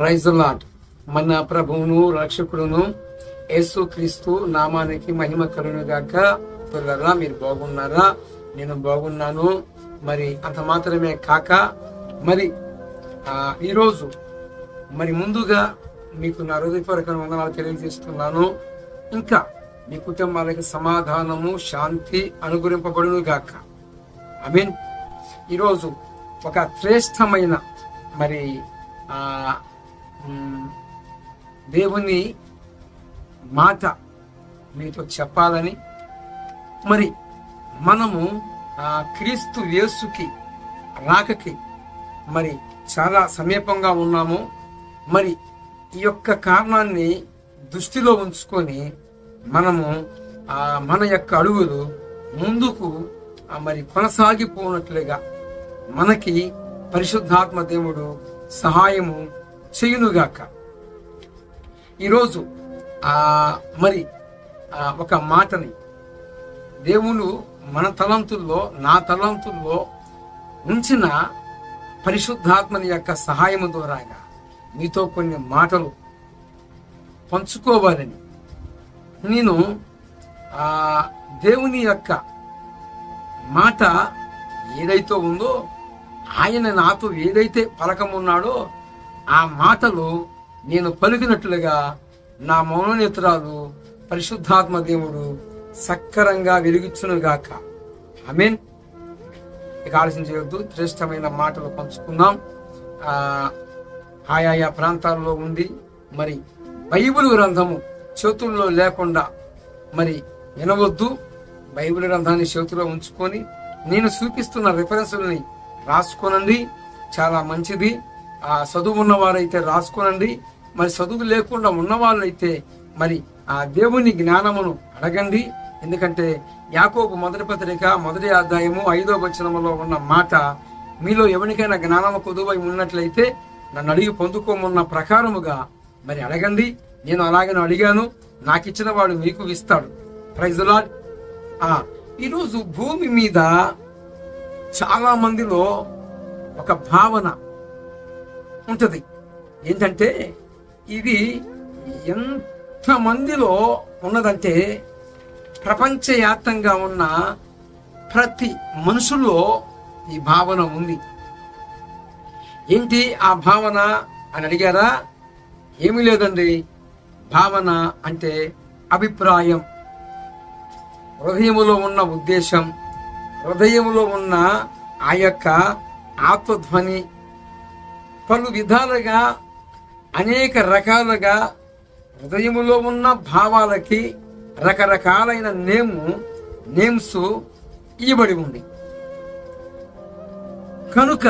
Praise lot మన ప్రభువును రక్షకుడును యేసు క్రీస్తు నామానికి మహిమ కలుగుగాక పిల్లరా మీరు బాగున్నారా? నేను బాగున్నాను. మరి అంత మాత్రమే కాక మరి ఈరోజు మరి ముందుగా మీకు నా హృదయపూర్వక వందనాలు తెలియజేస్తున్నాను. ఇంకా మీ కుటుంబాలకి సమాధానము శాంతి అనుగ్రహింపబడును గాక. ఐ మీన్ ఈరోజు ఒక శ్రేష్టమైన మరి దేవుని మాట మీతో చెప్పాలని. మరి మనము ఆ, క్రీస్తు యేసుకి రాకకి మరి చాలా సమీపంగా ఉన్నాము. మరి ఈ యొక్క కారణాన్ని దృష్టిలో ఉంచుకొని మనము ఆ, మన యొక్క అడుగులు ముందుకు మరి కొనసాగిపోనట్లుగా మనకి పరిశుద్ధాత్మ దేవుడు సహాయము చేయునుగాక. ఈరోజు ఆ మరి ఒక మాటని దేవుడు మన తలంతుల్లో నా తలంతుల్లో ఉంచిన పరిశుద్ధాత్మని యొక్క సహాయము ద్వారాగా మీతో కొన్ని మాటలు పంచుకోవాలని నేను దేవుని యొక్క మాట ఏదైతే ఉందో ఆయన నాతో ఏదైతే పలకమున్నాడో ఆ మాటలు నేను పలికినట్లుగా నా మౌననేత్రాలు పరిశుద్ధాత్మ దేవుడు సక్కరంగా వెలిగించునుగాక. ఆమేన్. ఇక ఆలస్యం చేయొద్దు. శ్రేష్టమైన మాటలు పంచుకుందాం. ఆయా ప్రాంతాల్లో ఉంది మరి బైబిల్ గ్రంథము చేతుల్లో లేకుండా మరి వినవద్దు. బైబిల్ గ్రంథాన్ని చేతిలో ఉంచుకొని నేను చూపిస్తున్న రిఫరెన్స్ని రాసుకోనండి. చాలా మంచిది. ఆ చదువు ఉన్నవారైతే రాసుకోనండి. మరి చదువు లేకుండా ఉన్నవాళ్ళైతే మరి ఆ దేవుని జ్ఞానమును అడగండి. ఎందుకంటే యాకోబు మొదటి పత్రిక మొదటి అధ్యాయము ఐదో వచనములో ఉన్న మాట మీలో ఎవరికైనా జ్ఞానము కొదువై ఉన్నట్లయితే నన్ను అడిగి పొందుకోమన్న ప్రకారముగా మరి అడగండి. నేను అలాగే అడిగాను. నాకు ఇచ్చిన వాడు మీకు ఇస్తాడు. ప్రైజ్ లాడ్ ఆ ఈరోజు భూమి మీద చాలా మందిలో ఒక భావన ఉంటుంది. ఏంటంటే ఇది ఎంతమందిలో ఉన్నదంటే ప్రపంచవ్యాప్తంగా ఉన్న ప్రతి మనుషుల్లో ఈ భావన ఉంది. ఏంటి ఆ భావన అని అడిగారా? ఏమీ లేదండి. భావన అంటే అభిప్రాయం. హృదయములో ఉన్న ఉద్దేశం హృదయములో ఉన్న ఆ యొక్క ఆత్మధ్వని పలు విధాలుగా అనేక రకాలుగా హృదయములో ఉన్న భావాలకి రకరకాలైన నేము నేమ్స్ ఇవ్వబడి ఉంది. కనుక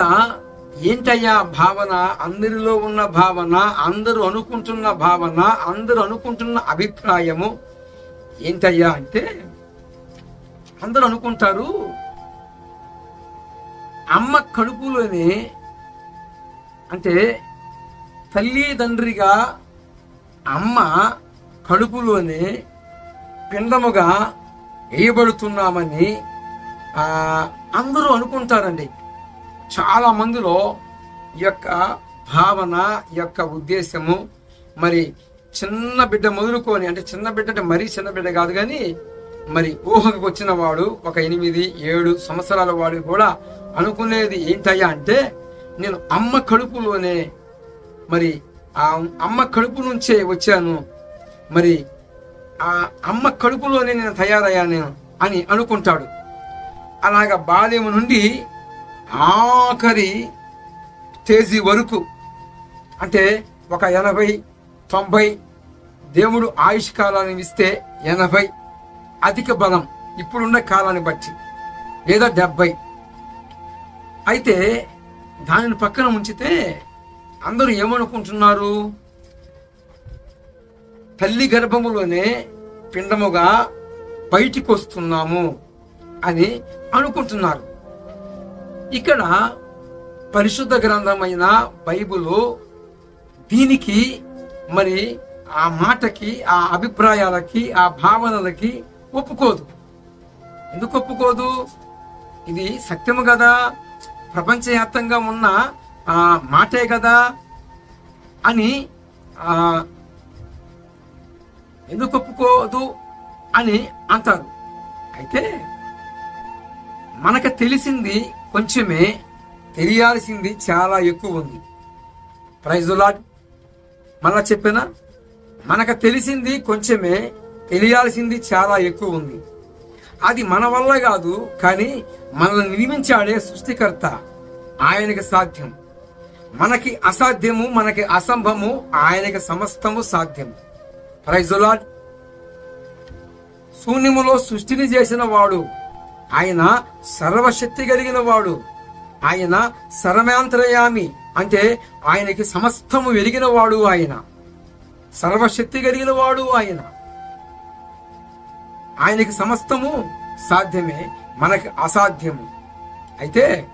ఏంటయ్యా భావన? అందరిలో ఉన్న భావన అందరూ అనుకుంటున్న భావన అందరూ అనుకుంటున్న అభిప్రాయము ఏంటయ్యా అంటే అందరూ అనుకుంటారు అమ్మ కడుపులోనే అంటే తల్లిదండ్రిగా అమ్మ కడుపులోని పిండముగా వేయబడుతున్నామని అందరూ అనుకుంటారండి. చాలా మందిలో ఈ యొక్క భావన ఈ యొక్క ఉద్దేశము మరి చిన్న బిడ్డ మొదలుకొని అంటే చిన్న బిడ్డ అంటే మరీ చిన్న బిడ్డ కాదు కానీ మరి ఊహకు వచ్చిన వాడు ఒక ఎనిమిది ఏడు సంవత్సరాల వాడు కూడా అనుకునేది ఏంటయ్యా అంటే నేను అమ్మ కడుపులోనే మరి ఆ అమ్మ కడుపు నుంచే వచ్చాను. మరి ఆ అమ్మ కడుపులోనే నేను తయారయ్యాను అని అనుకుంటాడు. అలాగ బాల్యం నుండి ఆఖరి తేజీ వరకు అంటే ఒక ఎనభై తొంభై దేవుడు ఆయుష్ కాలాన్ని ఇస్తే ఎనభై అధిక బలం ఇప్పుడున్న కాలాన్ని బట్టి లేదా డెబ్బై. అయితే దానిని పక్కన ఉంచితే అందరూ ఏమనుకుంటున్నారు? తల్లి గర్భములోనే పిండముగా బయటికి వస్తున్నాము అని అనుకుంటున్నారు. ఇక్కడ పరిశుద్ధ గ్రంథమైన బైబుల్ దీనికి మరి ఆ మాటకి ఆ అభిప్రాయాలకి ఆ భావనలకి ఒప్పుకోదు. ఎందుకు ఒప్పుకోదు? ఇది సత్యము కదా. ప్రపంచవ్యాప్తంగా ఉన్న మాటే కదా అని ఎందుకు ఒప్పుకోదు అని అంటారు. అయితే మనకు తెలిసింది కొంచెమే తెలియాల్సింది చాలా ఎక్కువ ఉంది. ప్రైజ్ లాడ్ మళ్ళా చెప్పినా? మనకు తెలిసింది కొంచెమే తెలియాల్సింది చాలా ఎక్కువ ఉంది. అది మన వల్ల కాదు కానీ మనల్ని నిర్మించాడే సృష్టికర్త ఆయనకి సాధ్యం. మనకి అసాధ్యము మనకి అసంభవము ఆయనకి సమస్తము సాధ్యం. ప్రైజ్ శూన్యములో సృష్టిని చేసిన వాడు ఆయన సర్వశక్తి కలిగిన వాడు ఆయన సర్వాంతరయామి అంటే ఆయనకి సమస్తము వెలిగిన వాడు ఆయన. సర్వశక్తి కలిగిన వాడు ఆయన. ఆయనకి సమస్తము సాధ్యమే మనకి అసాధ్యము. అయితే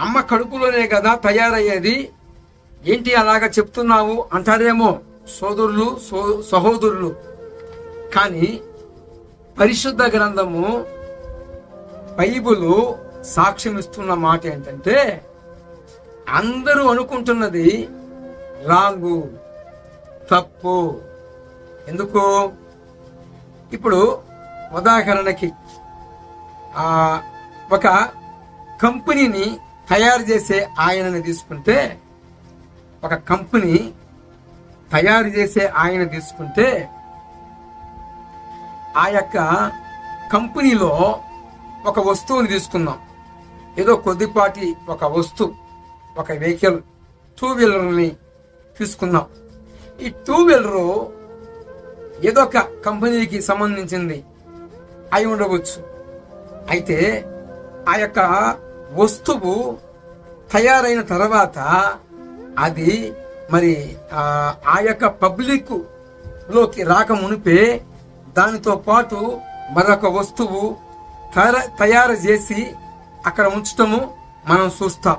అమ్మ కడుపులోనే కదా తయారయ్యేది? ఏంటి అలాగా చెప్తున్నావు? అంటారేమో సోదరులు సో- సహోదరులు. కానీ పరిశుద్ధ గ్రంథము బైబులు సాక్ష్యం ఇస్తున్న మాట ఏంటంటే అందరూ అనుకుంటున్నది రాంగు తప్పు. ఎందుకు? ఇప్పుడు ఉదాహరణకి ఒక కంపెనీని తయారు చేసే ఆయనని తీసుకుంటే ఒక కంపెనీ తయారు చేసే ఆయన తీసుకుంటే ఆ యొక్క కంపెనీలో ఒక వస్తువుని తీసుకుందాం. ఏదో కొద్దిపాటి ఒక వస్తువు ఒక వెహికల్ టూ వీలర్ని తీసుకుందాం. ఈ టూ వీలరు ఏదో ఒక కంపెనీకి సంబంధించింది అయి ఉండవచ్చు. అయితే ఆ యొక్క వస్తువు తయారైన తర్వాత అది మరి ఆ, యొక్క పబ్లిక్లోకి రాక మునిపే దానితో పాటు మరొక వస్తువు తయార- తయారు చేసి అక్కడ ఉంచటము మనం చూస్తాం.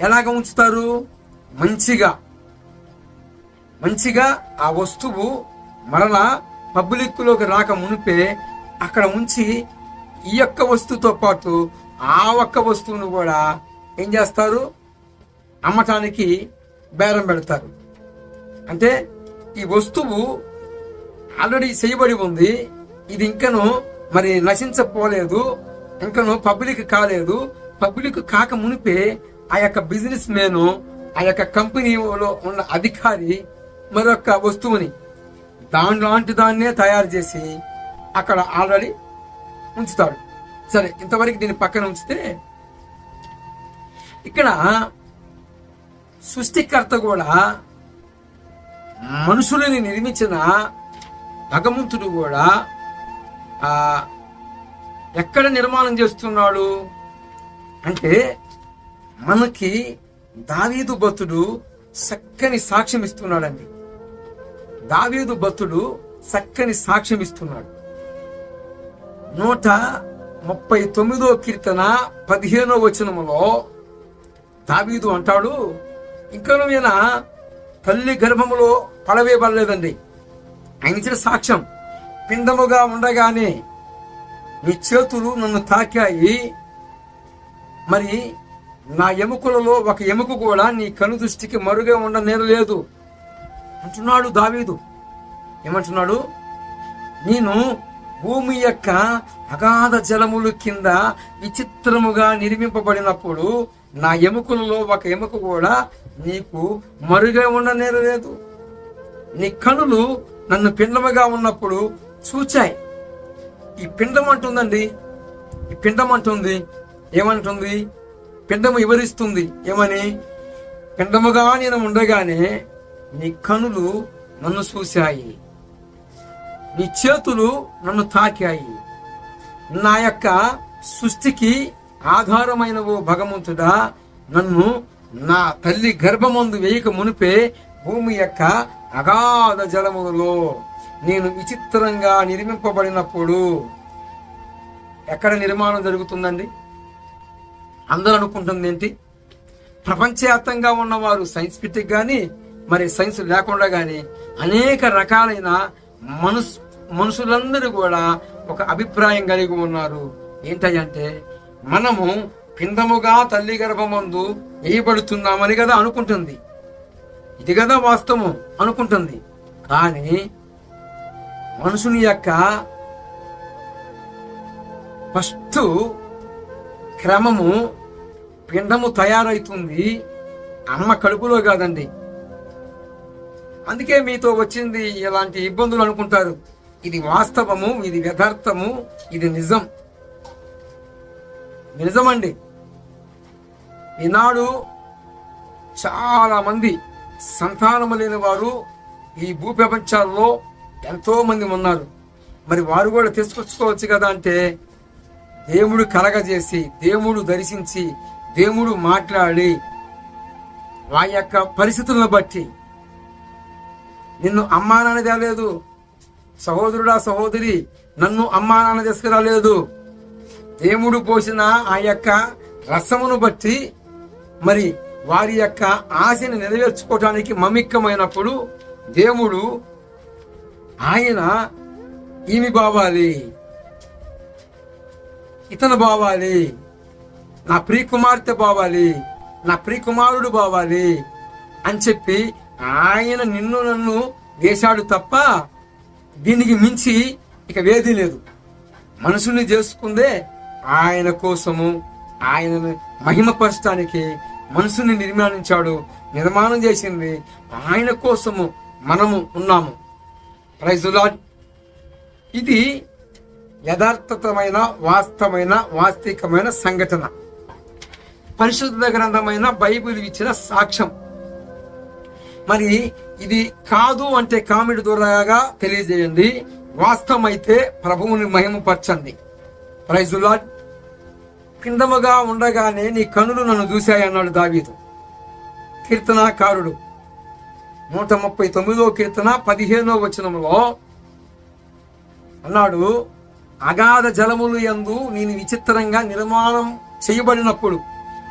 ఎలాగ ఉంచుతారు? మంచిగా. మంచిగా ఆ వస్తువు మరలా పబ్లిక్లోకి రాక మునిపే అక్కడ ఉంచి ఈ యొక్క వస్తువుతో పాటు ఆ ఒక్క వస్తువును కూడా ఏం చేస్తారు? అమ్మటానికి బేరం పెడతారు. అంటే ఈ వస్తువు ఆల్రెడీ చేయబడి ఉంది. ఇది ఇంకను మరి నశించపోలేదు. ఇంకను పబ్లిక్ కాలేదు. పబ్లిక్ కాక మునిపే ఆ యొక్క బిజినెస్ మ్యాన్ ఆ యొక్క కంపెనీలో ఉన్న అధికారి మరొక వస్తువుని దాని లాంటి దాన్నే తయారు చేసి అక్కడ ఆల్రెడీ ఉంచుతాడు సరే ఇంతవరకు దీన్ని పక్కన ఉంచితే ఇక్కడ సృష్టికర్త కూడా మనుషులని నిర్మించిన భగవంతుడు కూడా ఎక్కడ నిర్మాణం చేస్తున్నాడు అంటే మనకి దావీదు భక్తుడు చక్కని సాక్ష్యం ఇస్తున్నాడండి. దావీదు భక్తుడు చక్కని సాక్ష్యం ఇస్తున్నాడు. నూట ముప్పై తొమ్మిదో కీర్తన పదిహేనో వచనములో దావీదు అంటాడు ఇంకా ఈయన తల్లి గర్భములో పడవేయబడలేదండి. ఆయన ఇచ్చిన సాక్ష్యం పిండముగా ఉండగానే నీ చేతులు నన్ను తాకాయి. మరి నా ఎముకలలో ఒక ఎముక కూడా నీ కను దృష్టికి మరుగా ఉండ లేదు. అంటున్నాడు దావీదు. ఏమంటున్నాడు? నేను భూమి యొక్క అగాధ జలములు కింద విచిత్రముగా నిర్మింపబడినప్పుడు నా ఎముకలలో ఒక ఎముక కూడా నీకు మరుగా ఉండనేరలేదు. లేదు నీ కనులు నన్ను పిండముగా ఉన్నప్పుడు చూచాయి. ఈ పిండం అంటుందండి. ఈ పిండం అంటుంది. ఏమంటుంది? పిండము వివరిస్తుంది. ఏమని? పిండముగా నేను ఉండగానే నీ కనులు నన్ను చూశాయి. నీ చేతులు నన్ను తాకాయి. నా యొక్క సృష్టికి ఆధారమైన ఓ భగవంతుడా నన్ను నా తల్లి గర్భమందు వేయక మునిపే భూమి యొక్క అగాధ జలములలో నేను విచిత్రంగా నిర్మింపబడినప్పుడు ఎక్కడ నిర్మాణం జరుగుతుందండి? అందరూ అనుకుంటుంది ఏంటి? ప్రపంచవ్యాప్తంగా ఉన్నవారు సైన్స్ ఫిట్కి కానీ మరి సైన్స్ లేకుండా కానీ అనేక రకాలైన మనసు మనుషులందరూ కూడా ఒక అభిప్రాయం కలిగి ఉన్నారు. ఏంటంటే మనము పిందముగా తల్లి గర్భమందు వేయబడుతున్నామని కదా అనుకుంటుంది. ఇది కదా వాస్తవం అనుకుంటుంది. కానీ మనుషుని యొక్క ఫస్ట్ క్రమము పిండము తయారవుతుంది అమ్మ కడుపులో కాదండి. అందుకే మీతో వచ్చింది ఇలాంటి ఇబ్బందులు అనుకుంటారు. ఇది వాస్తవము ఇది యథార్థము ఇది నిజం. నిజమండి. ఈనాడు చాలా మంది సంతానము లేని వారు ఈ భూ ప్రపంచాల్లో ఎంతో మంది ఉన్నారు. మరి వారు కూడా తీసుకొచ్చుకోవచ్చు కదా అంటే దేవుడు కలగజేసి దేవుడు దర్శించి దేవుడు మాట్లాడి ఆ యొక్క పరిస్థితులను బట్టి నిన్ను అమ్మా నాన్న తేలేదు సహోదరుడా సహోదరి నన్ను అమ్మా నాన్న తీసుకురాలేదు దేవుడు పోసిన ఆ యొక్క రసమును బట్టి మరి వారి యొక్క ఆశని నెరవేర్చుకోవటానికి మమిక్కమైనప్పుడు దేవుడు ఆయన ఈమె బావాలి. ఇతను బావాలి. నా ప్రియకుమార్తె బావాలి. నా ప్రియకుమారుడు బావాలి అని చెప్పి ఆయన నిన్ను నన్ను వేశాడు తప్ప దీనికి మించి ఇక వేది లేదు. మనుషుల్ని చేసుకుందే ఆయన కోసము ఆయనను మహిమపరచడానికి మనసుని నిర్మాణించాడు నిర్మాణం చేసింది ఆయన కోసము మనము ఉన్నాము. ప్రైజులా ఇది యథార్థతమైన వాస్తవమైన వాస్తవికమైన సంఘటన. పరిశుద్ధ గ్రంథమైన బైబిల్ ఇచ్చిన సాక్ష్యం. మరి ఇది కాదు అంటే కామెడీ ద్వారాగా తెలియజేయండి. వాస్తవమైతే ప్రభువుని మహిమపరచండి. ప్రైజులా కిందముగా ఉండగానే నీ కనులు నన్ను చూశాయన్నాడు దావీదు. కీర్తనాకారుడు. నూట ముప్పై తొమ్మిదో కీర్తన పదిహేనో వచనంలో అన్నాడు అగాధ జలములు యందు నేను విచిత్రంగా నిర్మాణం చేయబడినప్పుడు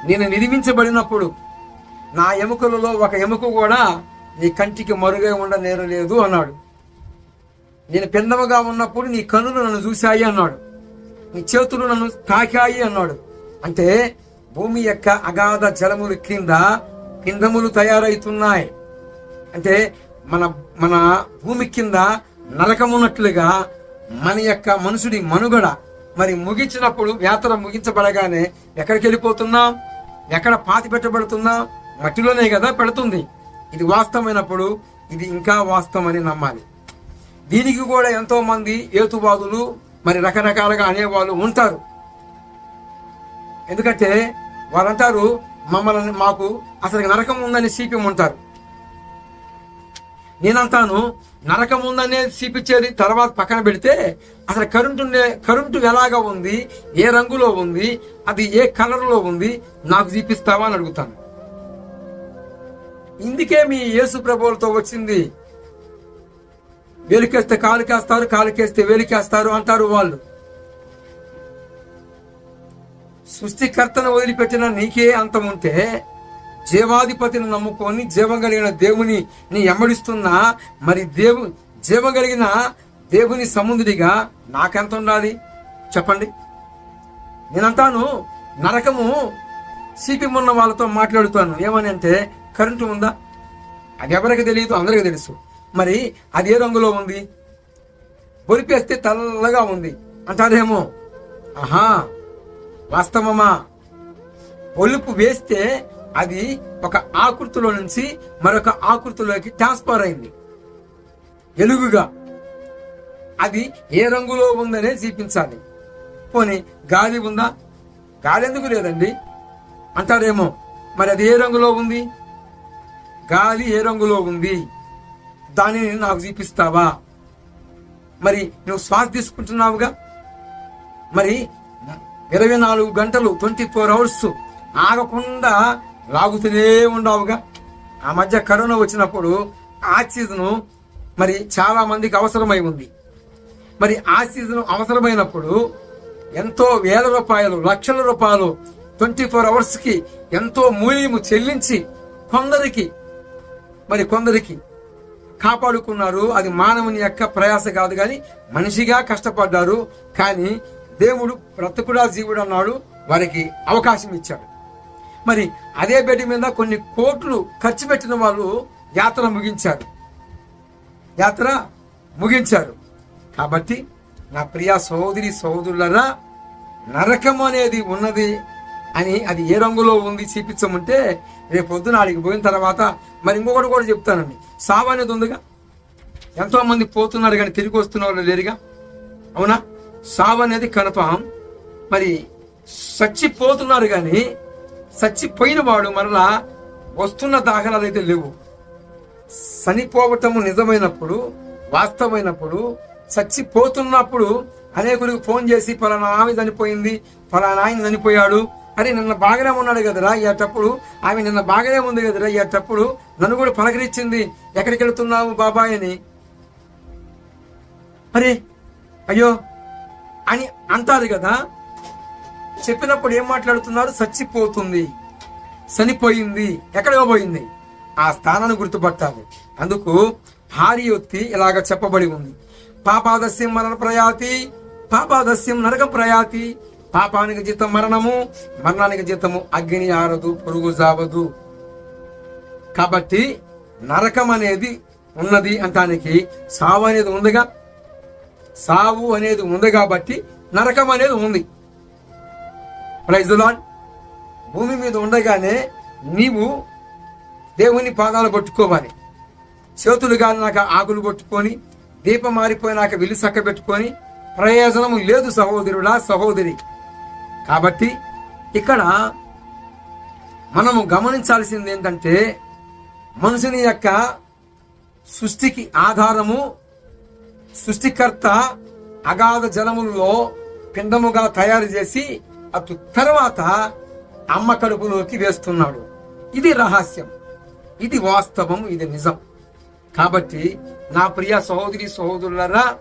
నేను నిర్మించబడినప్పుడు నా ఎముకలలో ఒక ఎముక కూడా నీ కంటికి మరుగై ఉండనేరలేదు అన్నాడు. నేను పిందమగా ఉన్నప్పుడు నీ కనులు నన్ను చూశాయి అన్నాడు. నీ చేతులు నన్ను తాకాయి అన్నాడు. అంటే భూమి యొక్క అగాధ జలముల కింద పిందములు తయారవుతున్నాయి అంటే మన మన భూమి కింద నరకమున్నట్లుగా మన యొక్క మనుషుడి మనుగడ మరి ముగించినప్పుడు యాత్ర ముగించబడగానే ఎక్కడికి వెళ్ళిపోతున్నాం ఎక్కడ పాతి పెట్టబడుతున్నాం మట్టిలోనే కదా పెడుతుంది. ఇది వాస్తవమైనప్పుడు ఇది ఇంకా వాస్తవం అని నమ్మాలి. దీనికి కూడా ఎంతో మంది ఏతువాదులు మరి రకరకాలుగా అనేవాళ్ళు ఉంటారు. ఎందుకంటే వాళ్ళంటారు మమ్మల్ని మాకు అసలు నరకం ఉందని సీపీ ఉంటారు. నేనంటాను నరకం ఉందనే చూపించేది తర్వాత పక్కన పెడితే అసలు కరెంటు ఉండే- కరెంటు ఎలాగా ఉంది ఏ రంగులో ఉంది అది ఏ కలర్లో ఉంది నాకు చూపిస్తావా అని అడుగుతాను. ఇందుకే మీ యేసు ప్రభువులతో వచ్చింది. వేలికేస్తే కాలుకేస్తారు కాలుకేస్తే వేలికేస్తారు అంటారు వాళ్ళు. సృష్టికర్తను వదిలిపెట్టిన నీకే అంతం ఉంటే జీవాధిపతిని నమ్ముకొని జీవం కలిగిన దేవుని నీ ఎమ్మడిస్తున్నా మరి దేవు జీవం కలిగిన దేవుని సముద్రిగా నాకెంత ఉండాలి? చెప్పండి. నేనంటాను నరకము సిపి ఉన్న వాళ్ళతో మాట్లాడుతాను. ఏమని అంటే కరెంటు ఉందా? అది ఎవరికి తెలియదు అందరికీ తెలుసు. మరి అది ఏ రంగులో ఉంది? బొరిపేస్తే తెల్లగా ఉంది. అంటారేమో? ఆహా వాస్తవమా? ఒలుపు వేస్తే అది ఒక ఆకృతిలో నుంచి మరొక ఆకృతిలోకి ట్రాన్స్ఫర్ అయింది. ఎలుగుగా. అది ఏ రంగులో ఉందనే చూపించాలి. పోనీ గాలి ఉందా? గాలి ఎందుకు లేదండి? అంటారేమో? మరి అది ఏ రంగులో ఉంది? గాలి ఏ రంగులో ఉంది? దానిని నాకు చూపిస్తావా? మరి నువ్వు శ్వాస తీసుకుంటున్నావుగా? మరి ఇరవై నాలుగు గంటలు ట్వంటీ ఫోర్ అవర్స్ ఆగకుండా లాగుతూనే ఉండవుగా? ఆ మధ్య కరోనా వచ్చినప్పుడు ఆక్సిజన్ మరి చాలా మందికి అవసరమై ఉంది. మరి ఆక్సిజన్ అవసరమైనప్పుడు ఎంతో వేల రూపాయలు లక్షల రూపాయలు ట్వంటీ ఫోర్ అవర్స్కి ఎంతో మూల్యము చెల్లించి కొందరికి మరి కొందరికి కాపాడుకున్నారు. అది మానవుని యొక్క ప్రయాస కాదు కానీ మనిషిగా కష్టపడ్డారు. కానీ దేవుడు బ్రతకుడా జీవుడు అన్నాడు. వారికి అవకాశం ఇచ్చాడు. మరి అదే బెడ్ మీద కొన్ని కోట్లు ఖర్చు పెట్టిన వాళ్ళు యాత్ర ముగించారు. యాత్ర ముగించారు. కాబట్టి నా ప్రియ సోదరి సోదరులరా నరకం అనేది ఉన్నది. అని అది ఏ రంగులో ఉంది చూపించమంటే రేపు పొద్దున ఆడికి పోయిన తర్వాత మరి ఇంకొకటి కూడా చెప్తానండి. సావు అనేది ఉందిగా? ఎంతోమంది పోతున్నారు కానీ తిరిగి వస్తున్న వాళ్ళు లేరుగా? అవునా? సావు అనేది కన్ఫామ్ మరి చచ్చిపోతున్నారు కానీ చచ్చిపోయిన వాడు మరలా వస్తున్న దాఖలాలు అయితే లేవు. చనిపోవటము నిజమైనప్పుడు వాస్తవమైనప్పుడు చచ్చిపోతున్నప్పుడు అనేకుడికి ఫోన్ చేసి ఫలానా ఆమె చనిపోయింది ఫలానా ఆయన చనిపోయాడు అరే నిన్న బాగానే ఉన్నాడు కదరా అయ్యేటప్పుడు ఆమె నిన్న బాగానే ఉంది కదరా అయ్యేటప్పుడు నన్ను కూడా పలకరించింది ఎక్కడికి వెళుతున్నావు బాబాయ్ అని. అరే అయ్యో అని అంటారు కదా. చెప్పినప్పుడు ఏం మాట్లాడుతున్నారు? చచ్చిపోతుంది చనిపోయింది ఎక్కడికో పోయింది. ఆ స్థానాన్ని గుర్తుపట్టాలి. అందుకు భార్యొత్తి ఇలాగ చెప్పబడి ఉంది. పాపాదస్యం మరణ ప్రయాతి పాపాదస్యం నరక ప్రయాతి పాపానికి జీతం మరణము మరణానికి జీతము అగ్ని ఆరదు పురుగు జావదు. కాబట్టి నరకం అనేది ఉన్నది అంటానికి సావు అనేది ఉందిగా? సావు అనేది ఉంది కాబట్టి నరకం అనేది ఉంది. ప్రైజులాన్ భూమి మీద ఉండగానే నీవు దేవుని పాదాలు పట్టుకోవాలి. చేతులు గాలినాక ఆకులు పట్టుకొని దీపం మారిపోయినాక విల్లు చక్కబెట్టుకొని ప్రయోజనము లేదు సహోదరుడా సహోదరి. కాబట్టి ఇక్కడ మనము గమనించాల్సింది ఏంటంటే మనుషుని యొక్క సృష్టికి ఆధారము సృష్టికర్త అగాధ జలములలో పిండముగా తయారు చేసి అటు తర్వాత అమ్మ కడుపులోకి వేస్తున్నాడు. ఇది రహస్యం. ఇది వాస్తవం ఇది నిజం. కాబట్టి నా ప్రియ సహోదరి సహోదరులరా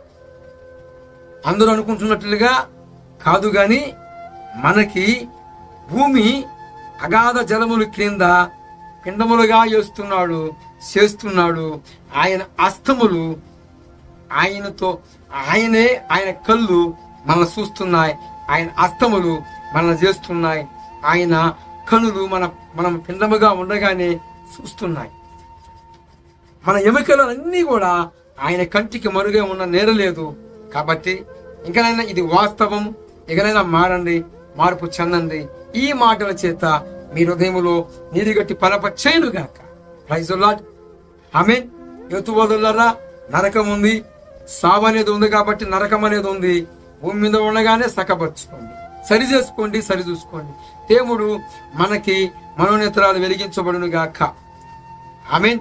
అందరూ అనుకుంటున్నట్లుగా కాదు కానీ మనకి భూమి అగాధ జలములు క్రింద పిండములుగా చేస్తున్నాడు చేస్తున్నాడు. ఆయన అస్తములు ఆయనతో ఆయనే ఆయన కళ్ళు మనల్ని చూస్తున్నాయి. ఆయన అస్తములు మన చేస్తున్నాయి. ఆయన కనులు మన మనం పిండముగా ఉండగానే చూస్తున్నాయి. మన ఎముకలన్నీ కూడా ఆయన కంటికి మరుగే ఉన్న నేరలేదు కాబట్టి ఇంకనైనా ఇది వాస్తవం. ఇకనైనా మారండి. మార్పు చెందండి. ఈ మాటల చేత మీ హృదయములో నీరుగట్టి పలపచ్చేయునుగాక ప్రైజుల్లాడ్ ఆమె యుతువదులరా నరకం ఉంది. సావు అనేది ఉంది కాబట్టి నరకం అనేది ఉంది. భూమి మీద ఉండగానే సకపరుచుకోండి. సరి చేసుకోండి సరి చూసుకోండి. దేవుడు మనకి మనోనేత్రాలు వెలిగించబడును గాక. ఆమెన్